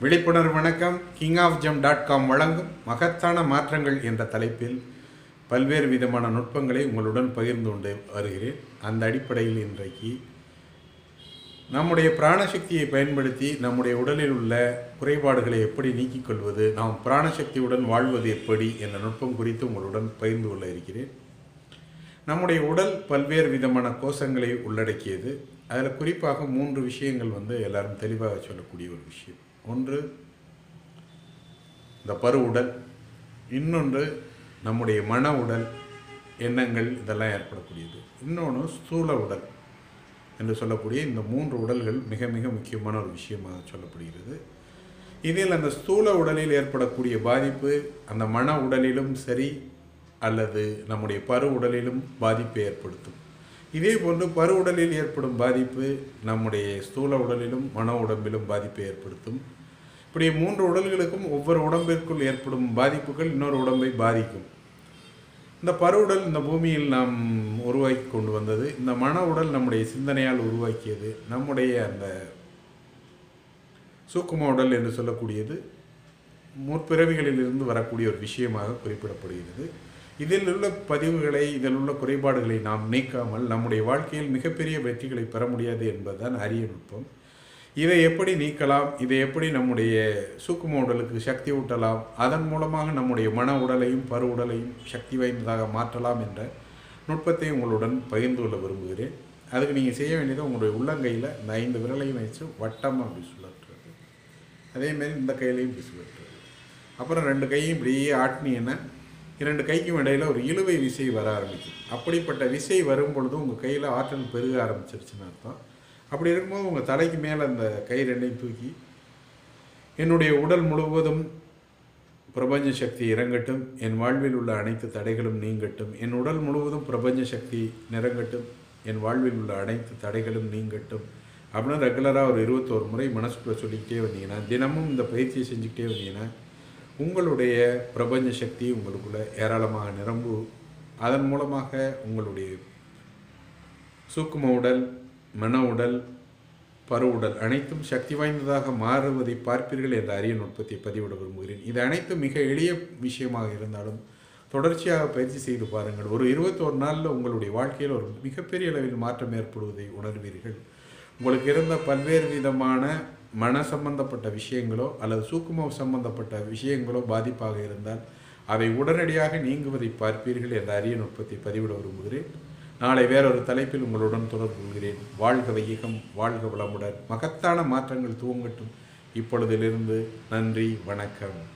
விழிப்புணர்வு வணக்கம். King of jam dot com வழங்கும் மகத்தான மாற்றங்கள் என்ற தலைப்பில் பல்வேறு விதமான நுட்பங்களை உங்களுடன் பகிர்ந்து கொண்டு வருகிறேன். அந்த அடிப்படையில் இன்றைக்கு நம்முடைய பிராணசக்தியை பயன்படுத்தி நம்முடைய உடலில் உள்ள குறைபாடுகளை எப்படி நீக்கிக் கொள்வது நாம் பிராணசக்தியுடன் வாழ்வது எப்படி என்ற நுட்பம் குறித்து உங்களுடன் பகிர்ந்து கொள்ள இருக்கிறேன். நம்முடைய உடல் பல்வேறு விதமான கோஷங்களை உள்ளடக்கியது. அதில் குறிப்பாக மூன்று விஷயங்கள் வந்து எல்லாரும் தெளிவாக சொல்லக்கூடிய ஒரு விஷயம். ஒன்று இந்த பரு உடல். இன்னொன்று நம்முடைய மன உடல் எண்ணங்கள் இதெல்லாம் ஏற்படக்கூடியது. இன்னொன்று ஸ்தூல உடல் என்று சொல்லக்கூடிய இந்த மூன்று உடல்கள் மிக மிக முக்கியமான ஒரு விஷயமாக சொல்லப்படுகிறது. இதில் அந்த ஸ்தூல உடலில் ஏற்படக்கூடிய பாதிப்பு அந்த மன உடலிலும் சரி அல்லது நம்முடைய பரு உடலிலும் பாதிப்பை ஏற்படுத்தும். இதே போன்று பரு உடலில் ஏற்படும் பாதிப்பு நம்முடைய ஸ்தூல உடலிலும் மன உடம்பிலும் பாதிப்பை ஏற்படுத்தும். இப்படி மூன்று உடல்களுக்கும் ஒவ்வொரு உடம்பிற்குள் ஏற்படும் பாதிப்புகள் இன்னொரு உடம்பை பாதிக்கும். இந்த பருவுடல் இந்த பூமியில் நாம் உருவாக்கி கொண்டு வந்தது. இந்த மன உடல் நம்முடைய சிந்தனையால் உருவாக்கியது. நம்முடைய அந்த சூக்கும உடல் என்று சொல்லக்கூடியது முற்பிறவிகளிலிருந்து வரக்கூடிய ஒரு விஷயமாக குறிப்பிடப்படுகிறது. இதில் உள்ள பதிவுகளை இதில் உள்ள குறைபாடுகளை நாம் நீக்காமல் நம்முடைய வாழ்க்கையில் மிகப்பெரிய வெற்றிகளை பெற முடியாது என்பதுதான் அரிய நுட்பம். இதை எப்படி நீக்கலாம்? இதை எப்படி நம்முடைய சூக்கும உடலுக்கு சக்தி ஊட்டலாம்? அதன் மூலமாக நம்முடைய மன உடலையும் பரு உடலையும் சக்தி வாய்ந்ததாக மாற்றலாம் என்ற நுட்பத்தை உங்களுடன் பகிர்ந்து கொள்ள விரும்புகிறேன். அதுக்கு நீங்கள் செய்ய வேண்டியது உங்களுடைய உள்ளங்கையில் இந்த ஐந்து விரலையும் வச்சு வட்டமாக அப்படி சுழற்றுறது. அதேமாரி இந்த கையிலையும் இப்படி சுழற்றுறது. அப்புறம் ரெண்டு கையும் இப்படியே ஆட்டினீங்கன்னா இரண்டு கைக்கும் இடையில் ஒரு இழுவை விசை வர ஆரம்பிக்கும் அப்படிப்பட்ட விசை வரும் பொழுது உங்கள் கையில் ஆற்றல் பெருக ஆரம்பிச்சிருச்சுன்னு அர்த்தம். அப்படி இருக்கும்போது உங்கள் தலைக்கு மேலே அந்த கை ரெண்டையும் தூக்கி என்னுடைய உடல் முழுவதும் பிரபஞ்ச சக்தி இறங்கட்டும் என் வாழ்வில் உள்ள அனைத்து தடைகளும் நீங்கட்டும் என் உடல் முழுவதும் பிரபஞ்ச சக்தி நிறங்கட்டும் என் வாழ்வில் உள்ள அனைத்து தடைகளும் நீங்கட்டும் அப்படின்னா ரெகுலராக ஒரு இருபத்தோரு முறை மனசுக்குள்ளே சொல்லிக்கிட்டே வந்தீங்கன்னா தினமும் இந்த பயிற்சியை செஞ்சுக்கிட்டே வந்தீங்கன்னா உங்களுடைய பிரபஞ்ச சக்தி உங்களுக்குள்ளே ஏராளமாக நிரம்பு அதன் மூலமாக உங்களுடைய சூக்கும உடல் மன உடல் பரு உடல் அனைத்தும் சக்தி வாய்ந்ததாக மாறுவதை பார்ப்பீர்கள் என்ற அரிய நுட்பத்தை பதிவிட விரும்புகிறேன். இது அனைத்தும் மிக எளிய விஷயமாக இருந்தாலும் தொடர்ச்சியாக பயிற்சி செய்து பாருங்கள். ஒரு இருபத்தோரு நாளில் உங்களுடைய வாழ்க்கையில் ஒரு மிகப்பெரிய அளவில் மாற்றம் ஏற்படுவதை உணர்வீர்கள். உங்களுக்கு இருந்த பல்வேறு விதமான மன சம்பந்தப்பட்ட விஷயங்களோ அல்லது சூக்கும சம்பந்தப்பட்ட விஷயங்களோ பாதிப்பாக இருந்தால் அவை உடனடியாக நீங்குவதை பார்ப்பீர்கள் என்ற அரிய நுட்பத்தை பதிவிட விரும்புகிறேன். நாளை வேறொரு தலைப்பில் உங்களுடன் தொடர்பு கொள்கிறேன். வாழ்க வையகம் வாழ்க வளமுடன். மகத்தான மாற்றங்கள் துவங்கட்டும். இப்பொழுதிலிருந்து நன்றி வணக்கம்.